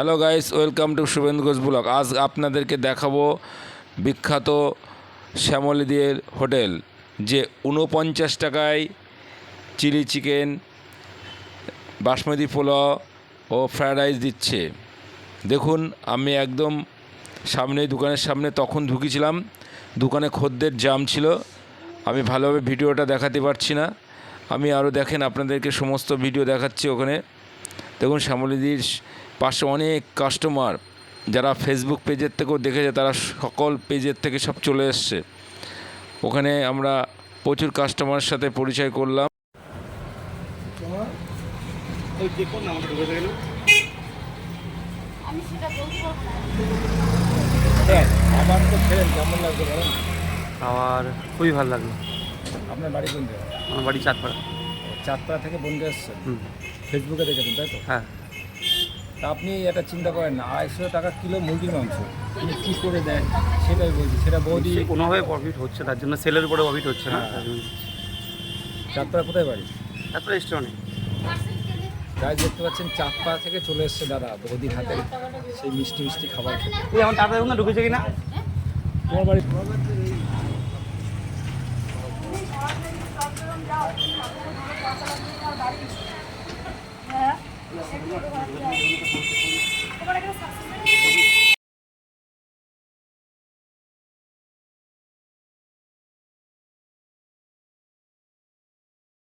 Hello guys welcome to Suvendu Ghosh blog আজ আপনাদেরকে দেখাবো বিখ্যাত শ্যামলীদের হোটেল, যে উনপঞ্চাশ টাকায় চিলি চিকেন, বাসমতি পোলাও ও ফ্রায়েড রাইস দিচ্ছে। দেখুন, আমি একদম সামনে দোকানের সামনে তখন ঢুকেছিলাম। দোকানে খদ্দের জাম ছিল। আমি ভালোভাবে ভিডিওটা দেখাতে পারছি না। আমি আরও দেখেন, আপনাদেরকে সমস্ত ভিডিও দেখাচ্ছি ওখানে। দেখুন, শ্যামলীদির পাশে অনেক কাস্টমার যারা ফেসবুক পেজের থেকেও দেখেছে তারা সকল পেজের থেকে সব চলে এসছে। ওখানে আমরা প্রচুর কাস্টমারের সাথে পরিচয় করলাম। আমার খুবই ভালো লাগল। আপনার বাড়ি কোন জায়গায় আমার বাড়ি চাঁদপাড়া। চারতলা থেকে বন্ধু এসছেন? ফেসবুকে দেখেছেন তাই তো? হ্যাঁ। তা আপনি এটা চিন্তা করেন না আড়াইশো টাকা কিলো মুরগির মাংস। আপনি কী করে দেন সেটাই বলছি সেটা বৌদি কোনোভাবে প্রফিট হচ্ছে তার জন্য সেলের উপরে প্রফিট হচ্ছে না। হ্যাঁ। চারতলা কোথায় বাড়ি? তারপরে রেস্টুরেন্টে গাছ দেখতে পাচ্ছেন চারতলা থেকে চলে এসছে দাদা বৌদির হাতে সেই মিষ্টি মিষ্টি খাবার তুই আমার তাড়াতাড়ি ওখানে ঢুকেছে কিনা? তোমার বাড়ি তোমার একটা